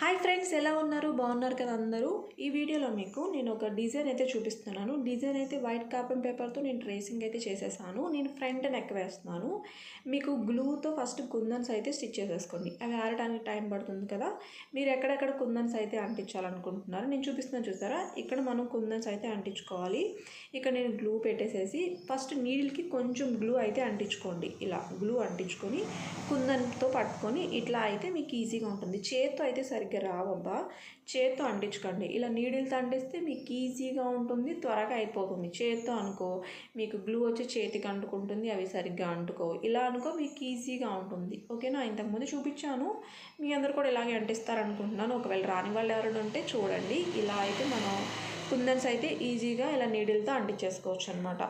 Hi friends ఎలా ఉన్నారు? బాగున్నారు కదా అందరూ? ఈ వీడియోలో మీకు నేను ఒక డిజైన్ అయితే చూపిస్తున్నాను. డిజైన్ అయితే వైట్ కార్బన్ పేపర్తో నేను ట్రేసింగ్ అయితే చేసేసాను. నేను ఫ్రంట్ నెక్ వేస్తున్నాను. మీకు గ్లూతో ఫస్ట్ కుందన్స్ అయితే స్టిచ్ చేసేసుకోండి. అవి ఆరడానికి టైం పడుతుంది కదా. మీరు ఎక్కడెక్కడ కుందన్స్ అయితే అంటించాలనుకుంటున్నారు నేను చూపిస్తున్నాను చూసారా? ఇక్కడ మనం కుందన్స్ అయితే అంటించుకోవాలి. ఇక్కడ నేను గ్లూ పెట్టేసేసి ఫస్ట్ నీడిల్కి కొంచెం గ్లూ అయితే అంటించుకోండి. ఇలా గ్లూ అంటించుకొని కుందన్తో పట్టుకొని ఇట్లా అయితే మీకు ఈజీగా ఉంటుంది. చేత్తో అయితే సరిగ్గా రావబ్బా. చేత్తో అంటించుకోండి. ఇలా నీడిల్తో అంటిస్తే మీకు ఈజీగా ఉంటుంది త్వరగా అయిపోతుంది. చేత్తో అనుకో మీకు గ్లూ వచ్చి చేతికి అంటుకుంటుంది అవి సరిగ్గా అంటుకో ఇలా అనుకో మీకు ఈజీగా ఉంటుంది. ఓకేనా? ఇంతకుముందు చూపించాను. మీ అందరు కూడా ఇలాగే అంటిస్తారనుకుంటున్నాను. ఒకవేళ రాని వాళ్ళు ఎవరైనా ఉంటే చూడండి. ఇలా అయితే మనం కుందన్స్ అయితే ఈజీగా ఇలా నీడిల్తో అంటించేసుకోవచ్చు అనమాట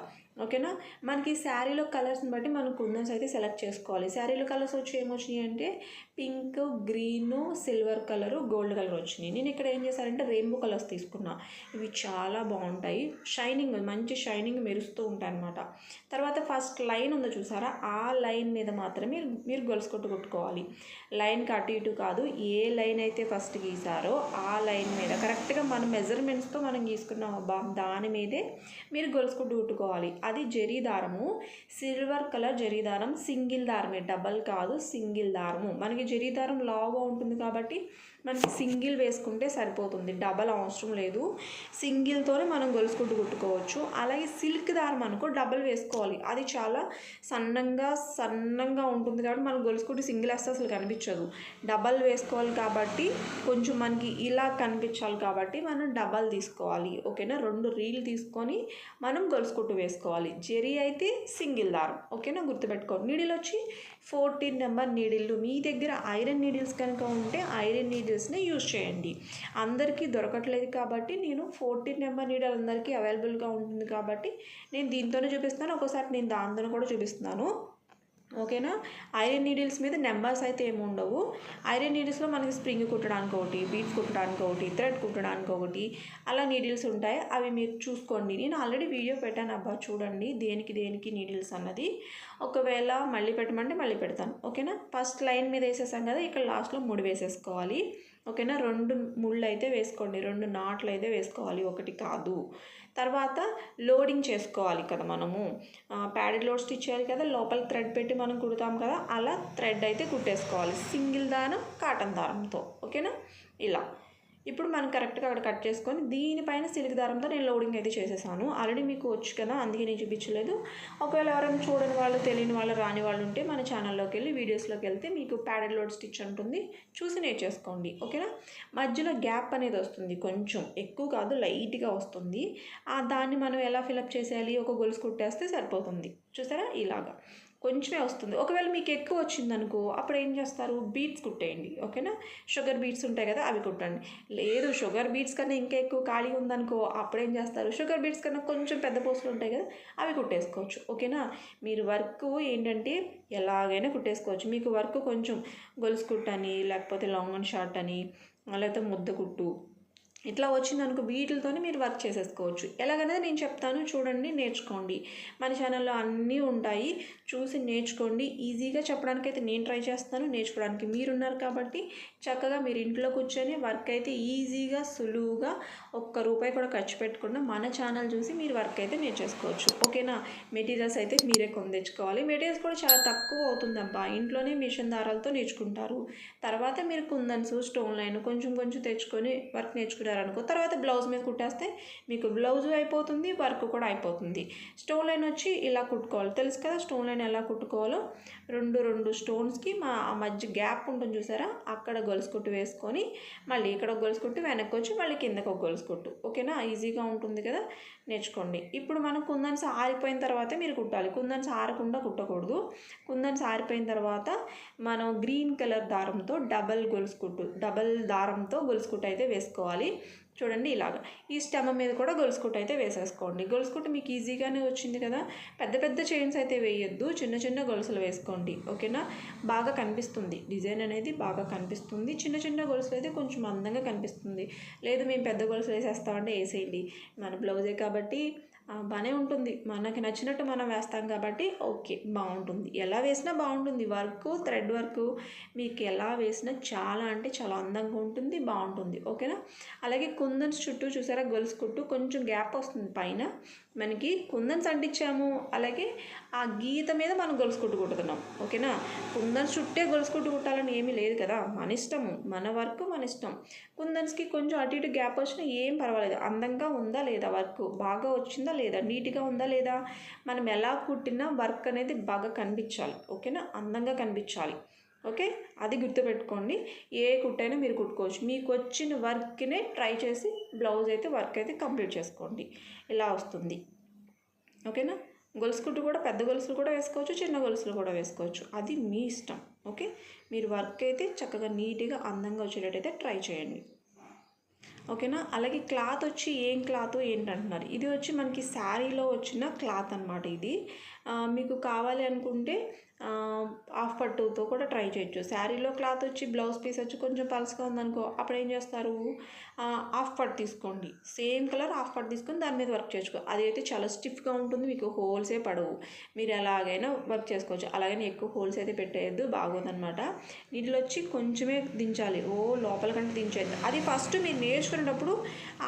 ఓకేనా? మనకి శారీలో కలర్స్ని బట్టి మనం కుందన్స్ అయితే సెలెక్ట్ చేసుకోవాలి. శారీలో కలర్స్ వచ్చి ఏమొచ్చినాయి అంటే pink green silver colour gold colour వచ్చినాయి. నేను ఇక్కడ ఏం చేశానంటే రెయిన్బో కలర్స్ తీసుకున్నా. ఇవి చాలా బాగుంటాయి. షైనింగ్ మంచి షైనింగ్ మెరుస్తూ ఉంటాయి అనమాట తర్వాత ఫస్ట్ లైన్ ఉందో చూసారా? ఆ లైన్ మీద మాత్రమే మీరు గొలుసు కొట్టు కొట్టుకోవాలి. లైన్కి అటు ఇటు కాదు ఏ లైన్ అయితే ఫస్ట్ గీసారో ఆ లైన్ మీద. కరెక్ట్గా మన మెజర్మెంట్స్తో మనం గీసుకున్నాం. అబ్బా దాని మీదే మీరు గొలుసు కొట్టు కుట్టుకోవాలి. అది జరీ దారము సిల్వర్ కలర్ జరీ దారం సింగిల్ దారమే. డబల్ కాదు సింగిల్ దారము. మనకి జరీదారం లావుగా ఉంటుంది కాబట్టి మనకి సింగిల్ వేసుకుంటే సరిపోతుంది. డబల్ అవసరం లేదు. సింగిల్తోనే మనం గొలుసుకుంటూ కుట్టుకోవచ్చు. అలాగే సిల్క్ దారం అనుకో డబల్ వేసుకోవాలి. అది చాలా సన్నంగా సన్నంగా ఉంటుంది కాబట్టి మనం గొలుసుకుంటూ సింగిల్ వేస్తే అసలు కనిపించదు. డబల్ వేసుకోవాలి కాబట్టి కొంచెం మనకి ఇలా కనిపించాలి కాబట్టి మనం డబల్ తీసుకోవాలి. ఓకేనా? రెండు రీల్ తీసుకొని మనం గొలుసుకుంటూ వేసుకోవాలి. జెరీ అయితే సింగిల్ దారం. ఓకేనా? గుర్తుపెట్టుకోండి. నీడిల్ వచ్చి ఫోర్టీన్ నెంబర్ నీడిల్లు. మీ దగ్గర ఐరన్ నీడిల్స్ కనుక ఉంటే ఐరన్ నీడిల్స్ని యూజ్ చేయండి. అందరికీ దొరకట్లేదు కాబట్టి నేను ఫోర్టీన్ నెంబర్ నీడల్ అందరికీ అవైలబుల్గా ఉంటుంది కాబట్టి నేను దీంతోనే చూపిస్తాను ఒకసారి నేను దాంతోనే కూడా చూపిస్తున్నాను. ఓకేనా? ఐరన్ నీడిల్స్ మీద నెంబర్స్ అయితే ఏమి ఉండవు. ఐరన్ నీడిల్స్లో మనకి స్ప్రింగ్ కుట్టడానికి ఒకటి బీట్స్ కుట్టడానికి ఒకటి థ్రెడ్ కుట్టడానికి ఒకటి అలా నీడిల్స్ ఉంటాయి. అవి మీరు చూసుకోండి. నేను ఆల్రెడీ వీడియో పెట్టాను అబ్బా చూడండి. దేనికి దేనికి నీడిల్స్ అన్నది. ఒకవేళ మళ్ళీ పెట్టమంటే మళ్ళీ పెడతాను. ఓకేనా? ఫస్ట్ లైన్ మీద వేసేసాం కదా ఇక్కడ లాస్ట్లో మూడు వేసేసుకోవాలి. ఓకేనా? రెండు ముళ్ళు అయితే వేసుకోండి రెండు నాట్లు అయితే వేసుకోవాలి ఒకటి కాదు. తర్వాత లోడింగ్ చేసుకోవాలి కదా మనము. ప్యాడెడ్ లోడ్ స్టిచ్ చేయాలి కదా లోపల థ్రెడ్ పెట్టి మనం కుడతాం కదా అలా థ్రెడ్ అయితే కుట్టేసుకోవాలి. సింగిల్ దారం కాటన్ దారంతో. ఓకేనా? ఇలా. ఇప్పుడు మనం కరెక్ట్గా అక్కడ కట్ చేసుకొని దీనిపైన సిల్క్ దారంతో నేను లోడింగ్ అయితే చేసేసాను. ఆల్రెడీ మీకు వచ్చు కదా అందుకే నేను చూపించలేదు. ఒకవేళ ఎవరైనా చూడని వాళ్ళు తెలియని వాళ్ళు రాని వాళ్ళు ఉంటే మన ఛానల్లోకి వెళ్ళి వీడియోస్లోకి వెళ్తే మీకు ప్యాడెడ్ లోడ్ స్టిచ్ ఉంటుంది. చూసి నేర్చేసుకోండి ఓకేనా? మధ్యలో గ్యాప్ అనేది వస్తుంది కొంచెం. ఎక్కువ కాదు లైట్గా వస్తుంది. ఆ దాన్ని మనం ఎలా ఫిలప్ చేసేయాలి? ఒక గొలుసు కుట్టేస్తే సరిపోతుంది. చూసారా? ఇలాగా. కొంచెమే వస్తుంది. ఒకవేళ మీకు ఎక్కువ వచ్చిందనుకో అప్పుడు ఏం చేస్తారు? బీట్స్ కుట్టేయండి ఓకేనా? షుగర్ బీట్స్ ఉంటాయి కదా అవి కుట్టండి. లేదు షుగర్ బీట్స్ కన్నా ఇంకా ఎక్కువ ఖాళీ ఉందనుకో అప్పుడు ఏం చేస్తారు? షుగర్ బీట్స్ కన్నా కొంచెం పెద్ద పోసులు ఉంటాయి కదా అవి కుట్టేసుకోవచ్చు ఓకేనా? మీరు వర్క్ ఏంటంటే ఎలాగైనా కుట్టేసుకోవచ్చు. మీకు వర్క్ కొంచెం గొలుసు కుట్టని లేకపోతే లాంగ్ అండ్ షార్ట్ అని లేకపోతే ముద్ద కుట్టు ఇట్లా వచ్చిందనుకో వీటితోనే మీరు వర్క్ చేసేసుకోవచ్చు. ఎలాగనేది నేను చెప్తాను చూడండి నేర్చుకోండి. మన ఛానల్లో అన్నీ ఉంటాయి చూసి నేర్చుకోండి. ఈజీగా చెప్పడానికి అయితే నేను ట్రై చేస్తాను నేర్చుకోవడానికి మీరున్నారు కాబట్టి చక్కగా మీరు ఇంట్లో కూర్చొని వర్క్ అయితే ఈజీగా సులువుగా ఒక్క రూపాయి కూడా ఖర్చు పెట్టకుండా మన ఛానల్ చూసి మీరు వర్క్ అయితే నేర్చేసుకోవచ్చు. ఓకేనా? మెటీరియల్స్ అయితే మీరే కొని తెచ్చుకోవాలి మెటీరియల్స్ కూడా చాలా తక్కువ అవుతుందబ్బా. ఇంట్లోనే మిషన్ దారాలతో నేర్చుకుంటారు. తర్వాత మీరు కుందన్స్ స్టోన్ లైన్ కొంచెం కొంచెం తెచ్చుకొని వర్క్ నేర్చుకుంటారు అనుకో తర్వాత బ్లౌజ్ మీద కుట్టేస్తే మీకు బ్లౌజ్ అయిపోతుంది వర్క్ కూడా అయిపోతుంది. స్టోన్ లైన్ వచ్చి ఇలా కుట్టుకోవాలి. తెలుసు కదా స్టోన్ లైన్ ఎలా కుట్టుకోవాలో? రెండు రెండు స్టోన్స్కి మా మధ్య గ్యాప్ ఉంటుంది చూసారా? అక్కడ గొలుసు కుట్టు వేసుకొని మళ్ళీ ఇక్కడ గొలుసు కుట్టు వెనక్కి వచ్చి మళ్ళీ కిందకు ఒక గొలుసు కుట్టు. ఓకేనా? ఈజీగా ఉంటుంది కదా? నేర్చుకోండి. ఇప్పుడు మనం కుందన్స్ ఆరిపోయిన తర్వాతే మీరు కుట్టాలి. కుందన్స్ ఆరకుండా కుట్టకూడదు. కుందన్స్ ఆరిపోయిన తర్వాత మనం గ్రీన్ కలర్ దారంతో డబల్ గొలుసు కుట్టు డబల్ దారంతో గొలుసు కుట్టు అయితే వేసుకోవాలి. చూడండి ఇలాగ. ఈ స్టెమ్ మీద కూడా గొలుసు కుట్టు అయితే వేసేసుకోండి. గొలుసు కుట్టు మీకు ఈజీగానే వచ్చింది కదా. పెద్ద పెద్ద చైన్స్ అయితే వేయొద్దు. చిన్న చిన్న గొలుసులు వేసుకోండి. ఓకేనా? బాగా కనిపిస్తుంది. డిజైన్ అనేది బాగా కనిపిస్తుంది. చిన్న చిన్న గొలుసులు అయితే కొంచెం అందంగా కనిపిస్తుంది. లేదు మేము పెద్ద గొలుసులు వేసేస్తామంటే వేసేయండి. మన బ్లౌజే కాబట్టి బాగానే ఉంటుంది. మనకి నచ్చినట్టు మనం వేస్తాం కాబట్టి ఓకే బాగుంటుంది. ఎలా వేసినా బాగుంటుంది. వర్క్ థ్రెడ్ వర్క్ మీకు ఎలా వేసినా చాలా అంటే చాలా అందంగా ఉంటుంది బాగుంటుంది. ఓకేనా? అలాగే కుందన్స్ చుట్టూ చూసారా? గొలుసు కుట్టు కొంచెం గ్యాప్ వస్తుంది పైన. మనకి కుందన్స్ అంటించాము. అలాగే ఆ గీత మీద మనం గొలుసు కుట్టు ఓకేనా? కుందన్స్ చుట్టే గొలుసు కుట్టు కుట్టాలని ఏమీ లేదు కదా? మన ఇష్టము మన వర్క్ మన ఇష్టం. కుందన్స్కి కొంచెం అటు ఇటు గ్యాప్ వచ్చినా ఏం పర్వాలేదు. అందంగా ఉందా లేదా వర్క్? బాగా వచ్చిందా లేదా? నీట్గా ఉందా లేదా? మనం ఎలా కుట్టినా వర్క్ అనేది బాగా కనిపించాలి. ఓకేనా? అందంగా కనిపించాలి. ఓకే? అది గుర్తుపెట్టుకోండి. ఏ కుట్టైనా మీరు కుట్టుకోవచ్చు. మీకు వచ్చిన వర్క్నే ట్రై చేసి బ్లౌజ్ అయితే వర్క్ అయితే కంప్లీట్ చేసుకోండి. ఇలా వస్తుంది. ఓకేనా? గొలుసు కుట్టు కూడా పెద్ద గొలుసులు కూడా వేసుకోవచ్చు చిన్న గొలుసులు కూడా వేసుకోవచ్చు. అది మీ ఇష్టం. ఓకే? మీరు వర్క్ అయితే చక్కగా నీట్గా అందంగా వచ్చేటట్టయితే ట్రై చేయండి. ఓకేనా? అలాగే క్లాత్ వచ్చి ఏం క్లాత్ ఏంటంటున్నారు? ఇది వచ్చి మనకి శారీలో వచ్చిన క్లాత్ అనమాట ఇది. మీకు కావాలి అనుకుంటే హాఫ్ పట్టుతో కూడా ట్రై చేయొచ్చు. శారీలో క్లాత్ వచ్చి బ్లౌజ్ పీస్ వచ్చి కొంచెం పలుసుగా ఉందనుకో అప్పుడు ఏం చేస్తారు? హాఫ్ పట్ తీసుకోండి. సేమ్ కలర్ హాఫ్ పట్ తీసుకొని దాని మీద వర్క్ చేసుకో. అది అయితే చాలా స్టిఫ్గా ఉంటుంది మీకు హోల్సే పడవు. మీరు ఎలాగైనా వర్క్ చేసుకోవచ్చు. అలాగని ఎక్కువ హోల్స్ అయితే పెట్టేయద్దు బాగోదన్నమాట. వీటిలో వచ్చి కొంచెమే దించాలి. ఓ లోపల కంటే దించేది అది ఫస్ట్ మీరు నేర్చుకునేటప్పుడు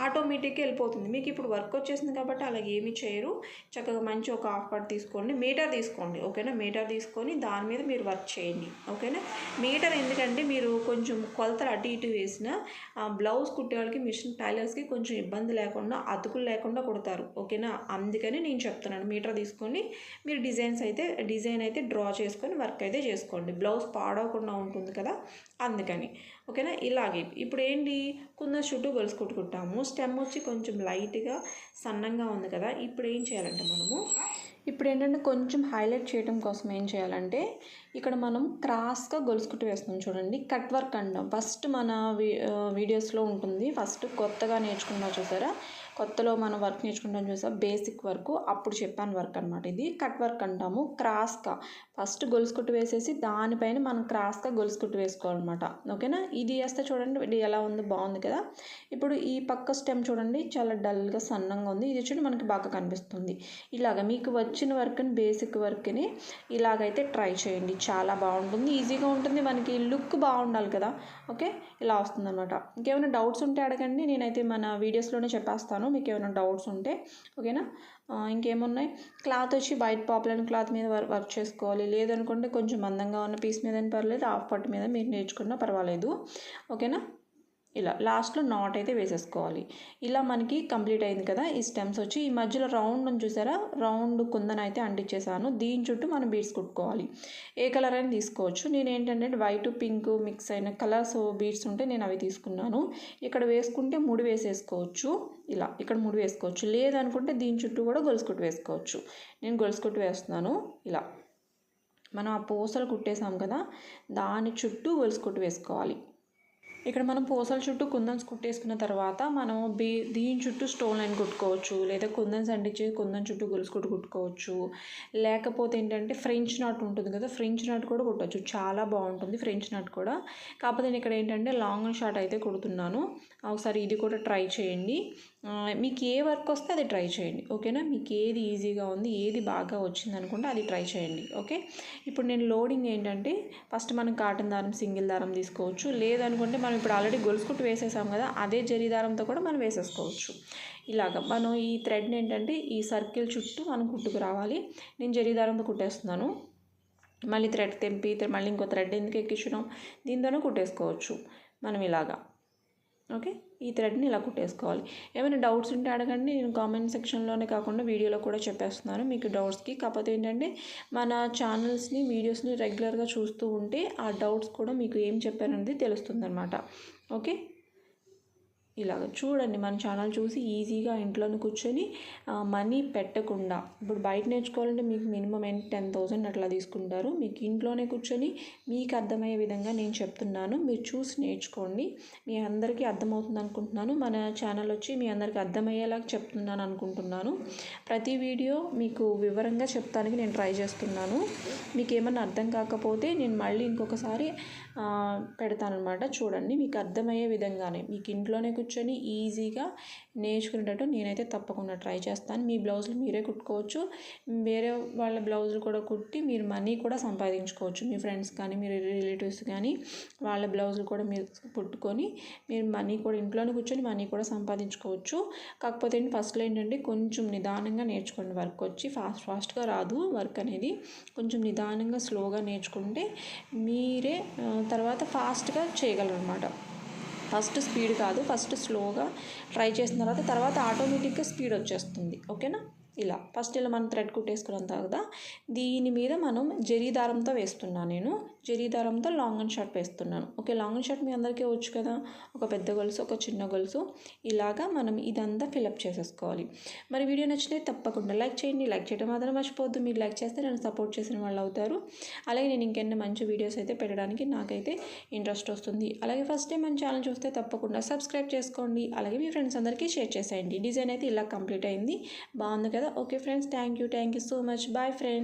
ఆటోమేటిక్గా వెళ్ళిపోతుంది. మీకు ఇప్పుడు వర్క్ వచ్చేసింది కాబట్టి అలాగే ఏమీ చేయరు. చక్కగా మంచి ఒక హాఫ్ పట్ తీసుకోండి. మీటర్ తీసుకోండి. ఓకేనా? మీటర్ తీసుకొని దాని మీద మీరు వర్క్ చేయండి. ఓకేనా? మీటర్ ఎందుకంటే మీరు కొంచెం కొలతలు అటు ఇటు వేసిన బ్లౌజ్ కుట్టే వాళ్ళకి మిషన్ టైలర్స్కి కొంచెం ఇబ్బంది లేకుండా అతుకులు లేకుండా కుడతారు. ఓకేనా? అందుకని నేను చెప్తున్నాను. మీటర్ తీసుకొని మీరు డిజైన్స్ అయితే డిజైన్ అయితే డ్రా చేసుకొని వర్క్ అయితే చేసుకోండి. బ్లౌజ్ పాడవకుండా ఉంటుంది కదా? అందుకని. ఓకేనా? ఇలాగే. ఇప్పుడు ఏంటి? కుంద చుట్టూ గొలుసు కుట్టుకుంటాము. స్టెమ్ వచ్చి కొంచెం లైట్గా సన్నంగా ఉంది కదా? ఇప్పుడు ఏం చేయాలంటే మనము ఇప్పుడు ఏంటంటే కొంచెం హైలైట్ చేయడం కోసం ఏం చేయాలంటే ఇక్కడ మనం క్రాస్గా గొలుసుకుట్టు వేస్తాం చూడండి. కట్ వర్క్ అంటాం. ఫస్ట్ మన వీ వీడియోస్లో ఉంటుంది. ఫస్ట్ కొత్తగా నేర్చుకున్నా చూసారా? కొత్తలో మనం వర్క్ నేర్చుకుంటాం చూసాం బేసిక్ వర్క్. అప్పుడు చెప్పాను వర్క్ అనమాట ఇది. కట్ వర్క్ అంటాము. క్రాస్గా ఫస్ట్ గొలుసు కుట్టు వేసేసి దానిపైన మనం క్రాస్గా గొలుసు కుట్టు వేసుకోవాలన్నమాట. ఓకేనా? ఇది వేస్తే చూడండి. ఇది ఎలా ఉంది బాగుంది కదా? ఇప్పుడు ఈ పక్క స్టెమ్ చూడండి. చాలా డల్గా సన్నంగా ఉంది. ఇది చూడండి మనకి బాగా కనిపిస్తుంది. ఇలాగ మీకు వచ్చిన వర్క్ని బేసిక్ వర్క్ని ఇలాగైతే ట్రై చేయండి. చాలా బాగుంటుంది. ఈజీగా ఉంటుంది. మనకి లుక్ బాగుండాలి కదా? ఓకే? ఇలా వస్తుందన్నమాట. ఇంకేమైనా డౌట్స్ ఉంటే అడగండి. నేనైతే మన వీడియోస్లోనే చెప్పేస్తాను. మీకు ఏమైనా డౌట్స్ ఉంటే ఓకేనా? ఇంకేమున్నాయి? క్లాత్ వచ్చి వైట్ పాపులర్ క్లాత్ మీద వర్- వర్క్ చేసుకోవాలి. లేదనుకుంటే కొంచెం మందంగా ఉన్న పీస్ మీద పర్లేదు హాఫ్ పట్టు మీద మీరు నేర్చుకున్నా పర్వాలేదు. ఓకేనా? ఇలా లాస్ట్లో నాట్ అయితే వేసేసుకోవాలి. ఇలా మనకి కంప్లీట్ అయింది కదా ఈ స్టెమ్స్ వచ్చి ఈ మధ్యలో రౌండ్ అని చూసారా? రౌండ్ కుందన అయితే అంటించేసాను. దీని చుట్టూ మనం బీడ్స్ కుట్టుకోవాలి. ఏ కలర్ అయినా తీసుకోవచ్చు. నేను ఏంటంటే వైట్ పింక్ మిక్స్ అయిన కలర్స్ బీడ్స్ ఉంటే నేను అవి తీసుకున్నాను. ఇక్కడ వేసుకుంటే ముడి వేసేసుకోవచ్చు. ఇలా ఇక్కడ ముడి వేసుకోవచ్చు. లేదనుకుంటే దీని చుట్టూ కూడా గొలుసు కుట్టు వేసుకోవచ్చు. నేను గొలుసు కుట్టు వేస్తున్నాను. ఇలా మనం ఆ పూసలు కుట్టేసాం కదా దాని చుట్టూ గొలుసు కుట్టు వేసుకోవాలి. ఇక్కడ మనం పూసల చుట్టూ కుందన్స్ కుట్టేసుకున్న తర్వాత మనం బీ దీని చుట్టూ స్టోన్ లైన్ కుట్టుకోవచ్చు. లేదా కుందన్స్ అంటించి కుందన్ చుట్టూ గొలుసు కుట్టు కుట్టుకోవచ్చు. లేకపోతే ఏంటంటే ఫ్రెంచ్ నాట్ ఉంటుంది కదా ఫ్రెంచ్ నాట్ కూడా కుట్టవచ్చు చాలా బాగుంటుంది ఫ్రెంచ్ నాట్ కూడా. కాకపోతే నేను ఇక్కడ ఏంటంటే లాంగ్ అండ్ షార్ట్ అయితే కుడుతున్నాను. ఒకసారి ఇది కూడా ట్రై చేయండి. మీకు ఏ వర్క్ వస్తే అది ట్రై చేయండి ఓకేనా? మీకు ఏది ఈజీగా ఉంది ఏది బాగా వచ్చింది అనుకుంటే అది ట్రై చేయండి ఓకే? ఇప్పుడు నేను లోడింగ్ ఏంటంటే ఫస్ట్ మనం కాటన్ దారం సింగిల్ దారం తీసుకోవచ్చు. లేదనుకుంటే మనం ఇప్పుడు ఆల్రెడీ గొలుసు కుట్టు వేసేసాం కదా అదే జరీ దారంతో కూడా మనం వేసేసుకోవచ్చు. ఇలాగ మనం ఈ థ్రెడ్ని ఏంటంటే ఈ సర్కిల్ చుట్టూ మనం కుట్టుకు రావాలి. నేను జరీ దారంతో కుట్టేస్తున్నాను. మళ్ళీ థ్రెడ్ తెంపి మళ్ళీ ఇంకో థ్రెడ్ ఎందుకు ఎక్కించడం దీంతోనే కుట్టేసుకోవచ్చు. మనం ఇలాగా. ఓకే? ఈ థ్రెడ్ని ఇలా కుట్టేసుకోవాలి. ఏమైనా డౌట్స్ ఉంటే అడగండి. నేను కామెంట్ సెక్షన్లోనే కాకుండా వీడియోలో కూడా చెప్పేస్తున్నాను. మీకు డౌట్స్కి కాకపోతే ఏంటంటే మన ఛానల్స్ని వీడియోస్ని రెగ్యులర్గా చూస్తూ ఉంటే ఆ డౌట్స్ కూడా మీకు ఏం చెప్పారనేది తెలుస్తుంది అనమాట ఓకే? ఇలాగ చూడండి మన ఛానల్ చూసి ఈజీగా ఇంట్లోనే కూర్చొని మనీ పెట్టకుండా. ఇప్పుడు బయట నేర్చుకోవాలంటే మీకు మినిమం ఎంత టెన్ థౌసండ్ అట్లా తీసుకుంటారు. మీకు ఇంట్లోనే కూర్చొని మీకు అర్థమయ్యే విధంగా నేను చెప్తున్నాను. మీరు చూసి నేర్చుకోండి. మీ అందరికీ అర్థమవుతుంది అనుకుంటున్నాను. మన ఛానల్ వచ్చి మీ అందరికీ అర్థమయ్యేలాగా చెప్తున్నాను అనుకుంటున్నాను. ప్రతి వీడియో మీకు వివరంగా చెప్తానికి నేను ట్రై చేస్తున్నాను. మీకు ఏమన్నా అర్థం కాకపోతే నేను మళ్ళీ ఇంకొకసారి పెడతానమాట చూడండి మీకు అర్థమయ్యే విధంగానే. మీకు ఇంట్లోనే కూర్చొని ఈజీగా నేర్చుకునేటట్టు నేనైతే తప్పకుండా ట్రై చేస్తాను. మీ బ్లౌజులు మీరే కుట్టుకోవచ్చు. వేరే వాళ్ళ బ్లౌజులు కూడా కుట్టి మీరు మనీ కూడా సంపాదించుకోవచ్చు. మీ ఫ్రెండ్స్ కానీ మీ రిలేటివ్స్ కానీ వాళ్ళ బ్లౌజులు కూడా మీరు కుట్టుకొని మీరు మనీ కూడా ఇంట్లోనే కూర్చొని మనీ కూడా సంపాదించుకోవచ్చు. కాకపోతే ఏంటి ఫస్ట్లో ఏంటంటే కొంచెం నిదానంగా నేర్చుకోండి వర్క్ వచ్చి. ఫాస్ట్ ఫాస్ట్గా రాదు వర్క్ అనేది. కొంచెం నిదానంగా స్లోగా నేర్చుకుంటే మీరే తర్వాత ఫాస్ట్గా చేయగలరు అనమాట ఫస్ట్ స్పీడ్ కాదు ఫస్ట్ స్లోగా ట్రై చేసిన తర్వాత తర్వాత ఆటోమేటిక్గా స్పీడ్ వచ్చేస్తుంది. ఓకేనా? ఇలా. ఫస్ట్ ఇలా మనం థ్రెడ్ కుట్టేసుకున్నాం కదా దీని మీద మనం జరీ దారంతో వేస్తున్నాను నేను. జరీ దారంతో లాంగ్ అండ్ షార్ట్ వేస్తున్నాను. ఓకే లాంగ్ అండ్ షార్ట్ మీ అందరికీ వచ్చు కదా? ఒక పెద్ద గొలుసు ఒక చిన్న గొలుసు. ఇలాగా మనం ఇదంతా ఫిలప్ చేసేసుకోవాలి. మరి వీడియో నచ్చితే తప్పకుండా లైక్ చేయండి. లైక్ చేయడం మాత్రం మర్చిపోవద్దు. మీరు లైక్ చేస్తే నన్ను సపోర్ట్ చేసిన వాళ్ళు అవుతారు. అలాగే నేను ఇంకెన్ని మంచి వీడియోస్ అయితే పెట్టడానికి నాకైతే ఇంట్రెస్ట్ వస్తుంది. అలాగే ఫస్ట్ టైం మన ఛానల్ చూస్తే తప్పకుండా సబ్స్క్రైబ్ చేసుకోండి. అలాగే మీ ఫ్రెండ్స్ అందరికీ షేర్ చేసేయండి. డిజైన్ అయితే ఇలా కంప్లీట్ అయింది. బాగుంది కదా okay friends thank you thank you so much bye friends